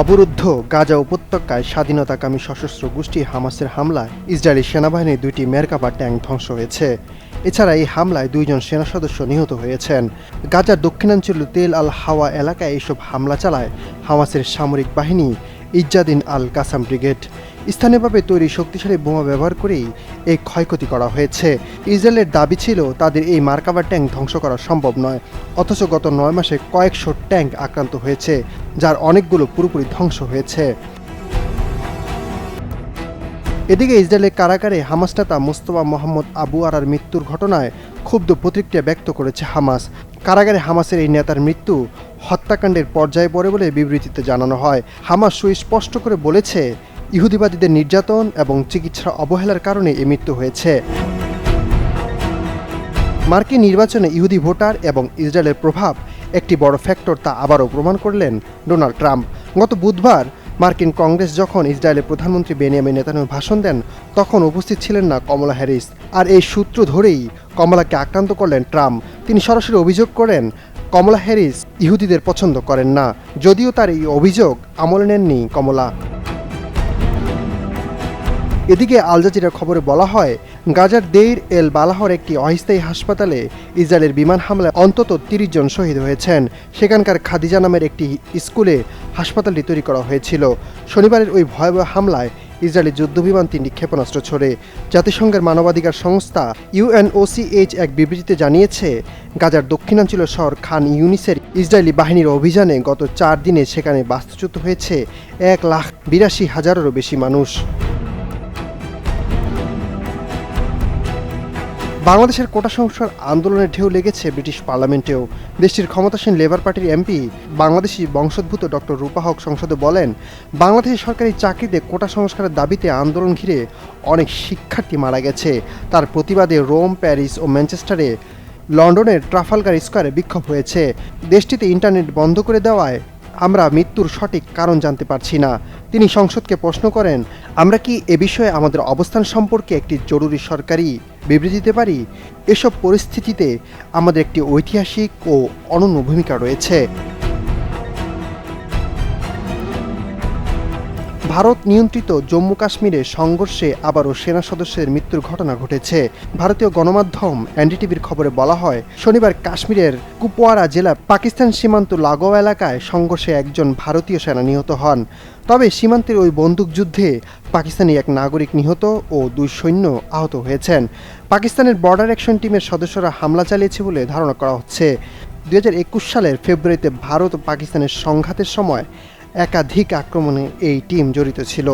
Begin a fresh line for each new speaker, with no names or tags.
অবরুদ্ধ গাজা উপত্যকায় স্বাধীনতাকামী সশস্ত্র গোষ্ঠী হামাসের হামলায় ইসরায়েলি সেনাবাহিনীর দুইটি মেরকাবা ট্যাঙ্ক ধ্বংস হয়েছে এছাড়া এই হামলায় দুইজন সেনা সদস্য নিহত হয়েছেন গাজার দক্ষিণাঞ্চল তেল আল হাওয়া এলাকায় এইসব হামলা চালায় হামাসের সামরিক বাহিনী ইজ্জাদিন আল কাসাম ব্রিগেড স্থানীয়ভাবে তৈরি শক্তিশালী বোমা ব্যবহার করেই এই ক্ষয়ক্ষতি করা হয়েছে ইসরায়েলের দাবি ছিল তাদের এই মার্কাবার ট্যাঙ্ক ধ্বংস করা সম্ভব নয় অথচ গত নয় মাসে কয়েকশো ট্যাঙ্ক আক্রান্ত হয়েছে যার অনেকগুলো পুরোপুরি ধ্বংস হয়েছে এদিকে ইসরায়েলের কারাগারে হামাস নেতা মোস্তফা মোহাম্মদ আবু আরার মৃত্যুর ঘটনায় ক্ষুব্ধ প্রতিক্রিয়া ব্যক্ত করেছে হামাস কারাগারে হামাসের এই নেতার মৃত্যু হত্যাকাণ্ডের পর্যায়ে পড়ে বলে বিবৃতিতে জানানো হয় হামাস সুস্পষ্ট করে বলেছে ইহুদিবাদীদের নির্যাতন এবং চিকিৎসা অবহেলার কারণে এ মৃত্যু হয়েছে মার্কিন নির্বাচনে ইহুদি ভোটার এবং ইসরায়েলের প্রভাব একটি বড় ফ্যাক্টর তা আবারও প্রমাণ করলেন ডোনাল্ড ট্রাম্প গত বুধবার মার্কিন কংগ্রেস যখন ইসরায়েলের প্রধানমন্ত্রী বেনিয়ামিন নেতানিয়াহু ভাষণ দেন তখন উপস্থিত ছিলেন না কমলা হ্যারিস আর এই সূত্র ধরেই কমলাকে আক্রান্ত করলেন ট্রাম্প তিনি সরাসরি অভিযোগ করেন কমলা হ্যারিস ইহুদিদের পছন্দ করেন না যদিও তার এই অভিযোগ আমলে নেননি কমলা এদিকে আল জাজিরার খবরে বলা হয় গাজার দেইর এল বালাহর একটি অস্থায়ী হাসপাতালে ইসরায়েলের বিমান হামলায় অন্তত তিরিশ জন শহীদ হয়েছেন সেখানকার খাদিজা নামের একটি স্কুলে হাসপাতালটি তৈরি করা হয়েছিল শনিবারের ওই ভয়াবহ হামলায় ইসরায়েলি যুদ্ধবিমান তিনটি ক্ষেপণাস্ত্র ছড়ে জাতিসংঘের মানবাধিকার সংস্থা ইউএনওসিএইচ এক বিবৃতিতে জানিয়েছে গাজার দক্ষিণাঞ্চলীয় শহর খান ইউনিসের ইসরায়েলি বাহিনীর অভিযানে গত চার দিনে সেখানে বাস্তুচ্যুত হয়েছে এক লাখ বিরাশি হাজারেরও বেশি মানুষ বাংলাদেশের কোটা সংস্কার আন্দোলনের ঢেউ লেগেছে ব্রিটিশ পার্লামেন্টেও দেশটির ক্ষমতাসীন লেবার পার্টির এমপি বাংলাদেশি বংশোদ্ভূত ডক্টর রূপা হক সংসদে বলেন বাংলাদেশের সরকারি চাকরিতে কোটা সংস্কারের দাবিতে আন্দোলন ঘিরে অনেক শিক্ষার্থী মারা গেছে তার প্রতিবাদে রোম প্যারিস ও ম্যানচেস্টারে লন্ডনের ট্রাফালগার স্কোয়ারে বিক্ষোভ হয়েছে দেশটিতে ইন্টারনেট বন্ধ করে দেওয়ায় আমরা মৃত্যুর সঠিক কারণ জানতে পারছি না তিনি সংসদকে প্রশ্ন করেন আমরা কি এ বিষয়ে আমাদের অবস্থান সম্পর্কে একটি জরুরি সরকারি বিবৃতি দিতে পারি এসব পরিস্থিতিতে আমাদের একটি ঐতিহাসিক ও অনন্য ভূমিকা রয়েছে ভারত নিয়ন্ত্রিত জম্মু কাশ্মীরে সংঘর্ষে আবারও সেনা সদস্যের মৃত্যুর ঘটনা ঘটেছে ভারতীয় গণমাধ্যম এনডিটিভির খবরে বলা হয় শনিবার কাশ্মীরের কুপওয়ারা জেলা পাকিস্তান সীমান্ত লাগোয়া এলাকায় সংঘর্ষে একজন ভারতীয় সেনা নিহত হন তবে সীমান্তের ওই বন্দুকযুদ্ধে পাকিস্তানি এক নাগরিক নিহত ও দুই সৈন্য আহত হয়েছেন পাকিস্তানের বর্ডার অ্যাকশন টিমের সদস্যরা হামলা চালিয়েছে বলে ধারণা করা হচ্ছে দুই সালের ফেব্রুয়ারিতে ভারত ও পাকিস্তানের সংঘাতের সময় একাধিক আক্রমণে এই টিম জড়িত ছিল